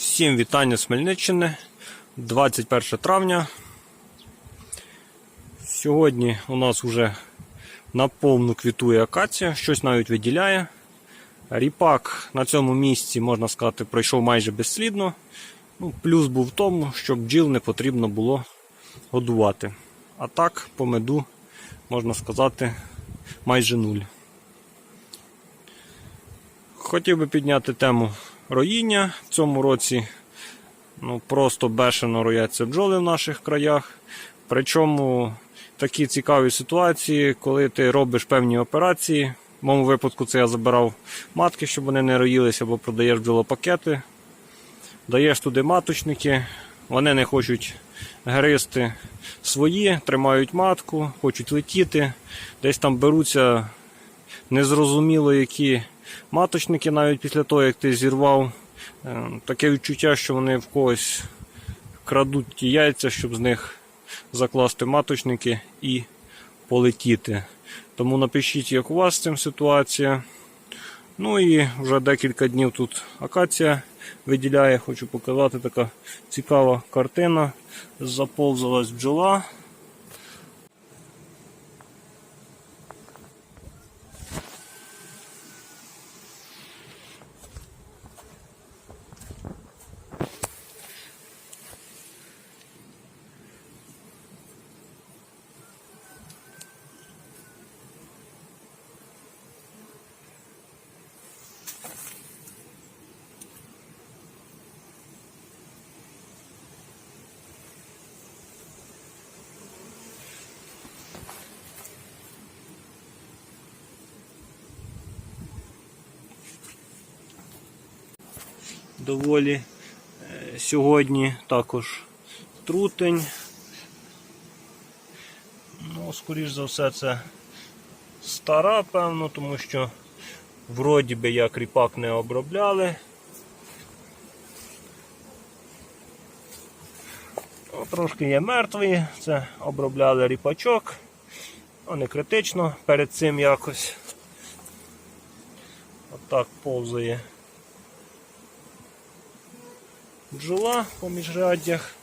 Всім вітання з Хмельниччини. 21 травня. Сьогодні у нас вже наповну квітує акація, щось навіть виділяє. Ріпак на цьому місці, можна сказати, пройшов майже безслідно. Ну, плюс був в тому, що бджіл не потрібно було годувати. А так, по меду, можна сказати, майже нуль. Хотів би підняти тему роїння. В цьому році ну, просто бешено рояться бджоли в наших краях. Причому такі цікаві ситуації, коли ти робиш певні операції. В моєму випадку це я забирав матки, щоб вони не роїлися, або продаєш бджолопакети. Даєш туди маточники, вони не хочуть гризти свої, тримають матку, хочуть летіти, десь там беруться незрозуміло які маточники, навіть після того, як ти зірвав. Е, Таке відчуття, що вони в когось крадуть ті яйця, щоб з них закласти маточники і полетіти. Тому напишіть, як у вас з цим ситуація. Ну і вже декілька днів тут акація виділяє. Хочу показати така цікава картина. Заповзалась бджола. Доволі е, сьогодні також трутень. Ну, скоріш за все, це стара, певно, тому що вроді би як ріпак не обробляли. О, Трошки є мертвий, це обробляли ріпачок, але не критично перед цим якось. Отак повзає бджола по міжряддях.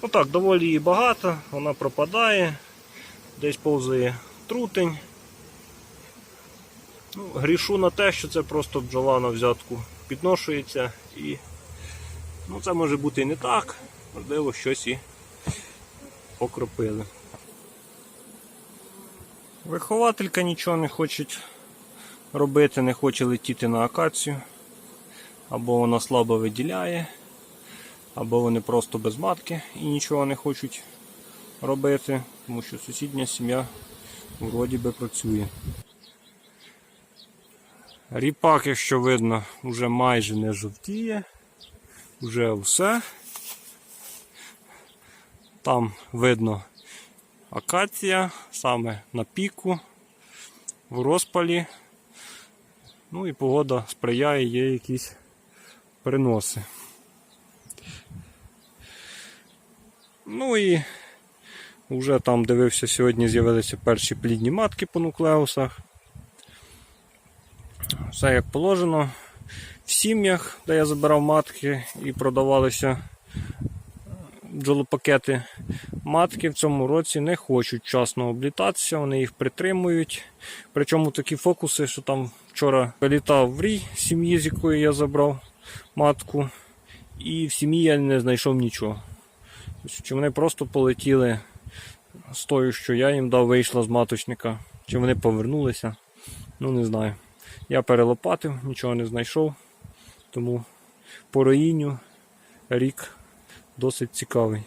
Отак, доволі її багато, вона пропадає, десь повзає трутень. Ну, Грішу на те, що це просто бджола на взятку підношується і ну, це може бути і не так, можливо, щось і покропили. Вихователька нічого не хоче робити, не хоче летіти на акацію, або вона слабо виділяє, або вони просто без матки і нічого не хочуть робити, тому що сусідня сім'я вроді би працює. Ріпак, якщо видно, вже майже не жовтіє, вже все. Там видно акація саме на піку, в розпалі. Ну і погода сприяє, є якісь приноси. Ну і вже там дивився, сьогодні з'явилися перші плідні матки по нуклеусах. Все як положено. В сім'ях, де я забирав матки і продавалися бджолопакети, матки в цьому році не хочуть вчасно облітатися, вони їх притримують. Причому такі фокуси, що там вчора вилітав в рій сім'ї, з якої я забрав матку, і в сім'ї я не знайшов нічого. Тобто, Чи вони просто полетіли з тою, що я їм дав, вийшла з маточника, чи вони повернулися, ну не знаю. Я перелопатив, нічого не знайшов, тому по роїнню рік досить цікавий.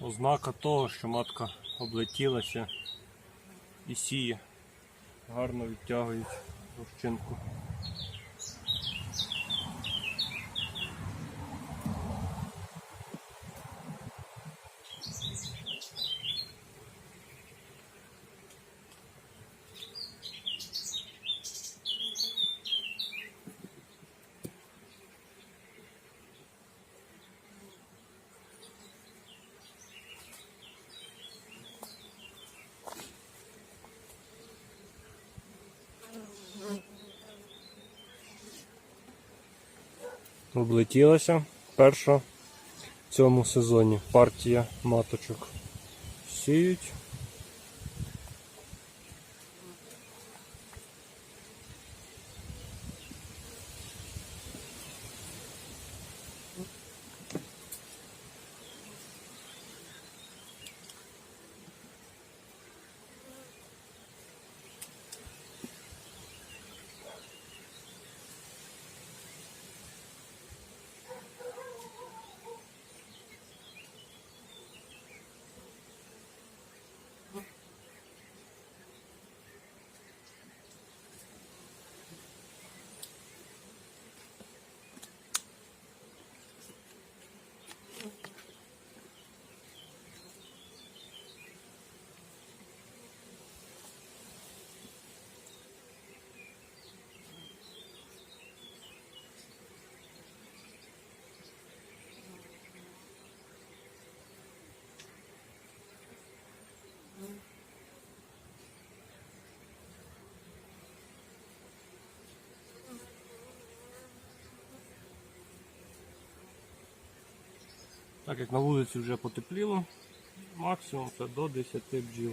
Ознака того, що матка облетілася і сіє. Гарно відтягують розчинку. Облетілася перша в цьому сезоні партія маточок. Сіють. Так як на вулиці вже потепліло, максимум це до 10 бджіл.